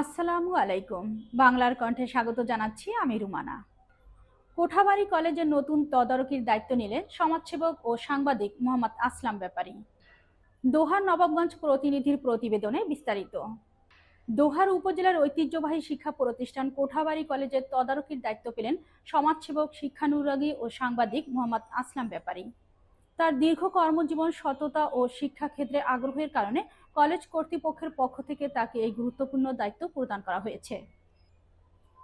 আসসালামু আলাইকুম। বাংলার কণ্ঠে স্বাগত জানাচ্ছি আমি রুমানা। কোঠাবাড়ি কলেজের নতুন তদারকির দায়িত্ব নিলেন সমাজসেবক ও সাংবাদিক মোহাম্মদ আসলাম ব্যাপারী। দোহার নবাবগঞ্জ প্রতিনিধির প্রতিবেদনে বিস্তারিত। দোহার উপজেলার ঐতিহ্যবাহী শিক্ষা প্রতিষ্ঠান কোঠাবাড়ি কলেজের তদারকির দায়িত্ব পেলেন সমাজসেবক, শিক্ষানুরাগী ও সাংবাদিক মোহাম্মদ আসলাম ব্যাপারী। তার দীর্ঘ কর্মজীবন, সততা ও শিক্ষাক্ষেত্রে আগ্রহের কারণে কলেজ কর্তৃপক্ষের পক্ষ থেকে তাকে এই গুরুত্বপূর্ণ দায়িত্ব প্রদান করা হয়েছে।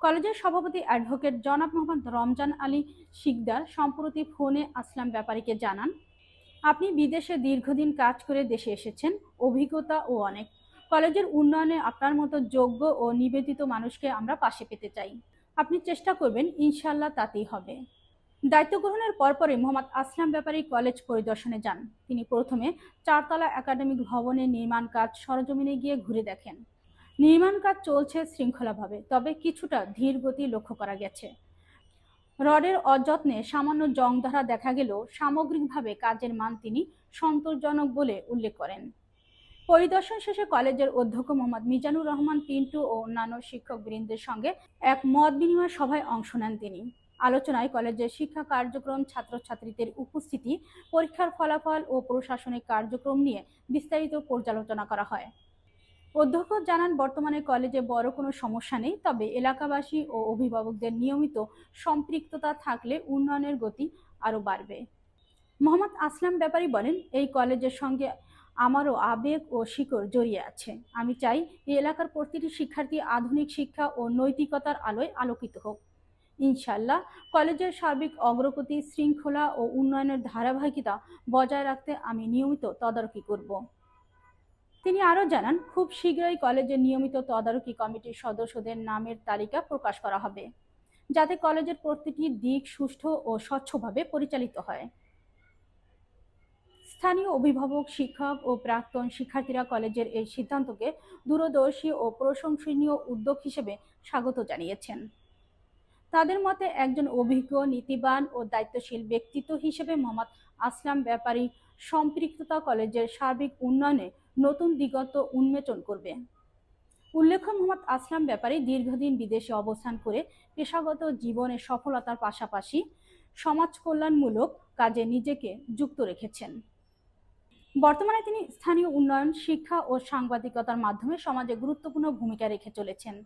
কলেজের সভাপতি অ্যাডভোকেট জনাব মোহাম্মদ রমজান আলী শিকদার সম্প্রতি ফোনে আসলাম ব্যাপারীকে জানান, আপনি বিদেশে দীর্ঘদিন কাজ করে দেশে এসেছেন, অভিজ্ঞতা ও অনেক। কলেজের উন্নয়নে আপনার মতো যোগ্য ও নিবেদিত মানুষকে আমরা পাশে পেতে চাই। আপনি চেষ্টা করবেন ইনশাল্লাহ তাতেই হবে। দায়িত্ব গ্রহণের পরপরই মোহাম্মদ আসলাম ব্যাপারী কলেজ পরিদর্শনে যান। তিনি প্রথমে চারতলা একাডেমিক ভবনের নির্মাণ কাজ সরজমিনে গিয়ে ঘুরে দেখেন। নির্মাণ কাজ চলছে শৃঙ্খলাভাবে, তবে কিছুটা ধীর গতি লক্ষ্য করা গেছে। রডের অযত্নে সামান্য জংধারা দেখা গেলেও সামগ্রিকভাবে কাজের মান তিনি সন্তোষজনক বলে উল্লেখ করেন। পরিদর্শন শেষে কলেজের অধ্যক্ষ মোহাম্মদ মিজানুর রহমান, পিন্টু ও অন্যান্য শিক্ষক বৃন্দের সঙ্গে এক মত বিনিময় সভায় অংশ নেন তিনি। আলোচনায় কলেজের শিক্ষা কার্যক্রম ছাত্রছাত্রীদের উপস্থিতি, পরীক্ষার ফলাফল ও প্রশাসনিক কার্যক্রম নিয়ে বিস্তারিত পর্যালোচনা করা হয়। অধ্যক্ষ জানান, বর্তমানে কলেজে বড় কোনো সমস্যা নেই, তবে এলাকাবাসী ও অভিভাবকদের নিয়মিত সম্পৃক্ততা থাকলে উন্নয়নের গতি আরও বাড়বে। মোহাম্মদ আসলাম ব্যাপারী বলেন, এই কলেজের সঙ্গে আমারও আবেগ ও শিকড় জড়িয়ে আছে। আমি চাই এই এলাকার প্রতিটি শিক্ষার্থী আধুনিক শিক্ষা ও নৈতিকতার আলোয় আলোকিত হোক। ইনশাল্লাহ। কলেজের সার্বিক অগ্রগতি, শৃঙ্খলা ও উন্নয়নের ধারাবাহিকতা বজায় রাখতে আমি নিয়মিত তদারকি করব। তিনি আরও জানান, খুব শীঘ্রই কলেজের নিয়মিত তদারকি কমিটির সদস্যদের নামের তালিকা প্রকাশ করা হবে, যাতে কলেজের প্রতিটি দিক সুষ্ঠু ও স্বচ্ছভাবে পরিচালিত হয়। স্থানীয় অভিভাবক, শিক্ষক ও প্রাক্তন শিক্ষার্থীরা কলেজের এই সিদ্ধান্তকে দূরদর্শী ও প্রশংসনীয় উদ্যোগ হিসেবে স্বাগত জানিয়েছেন। তাদের মতে একজন অভিজ্ঞ, নীতিবান ও দায়িত্বশীল ব্যক্তিত্ব হিসেবে মোহাম্মদ আসলাম ব্যাপারী সম্পৃক্ততা কলেজের সার্বিক উন্নয়নে নতুন দিগন্ত উন্মোচন করবে। উল্লেখ্য, মোহাম্মদ আসলাম ব্যাপারী দীর্ঘদিন বিদেশে অবস্থান করে পেশাগত জীবনে সফলতার পাশাপাশি সমাজ কল্যাণমূলক কাজে নিজেকে যুক্ত রেখেছেন। বর্তমানে তিনি স্থানীয় উন্নয়ন, শিক্ষা ও সাংবাদিকতার মাধ্যমে সমাজে গুরুত্বপূর্ণ ভূমিকা রেখে চলেছেন।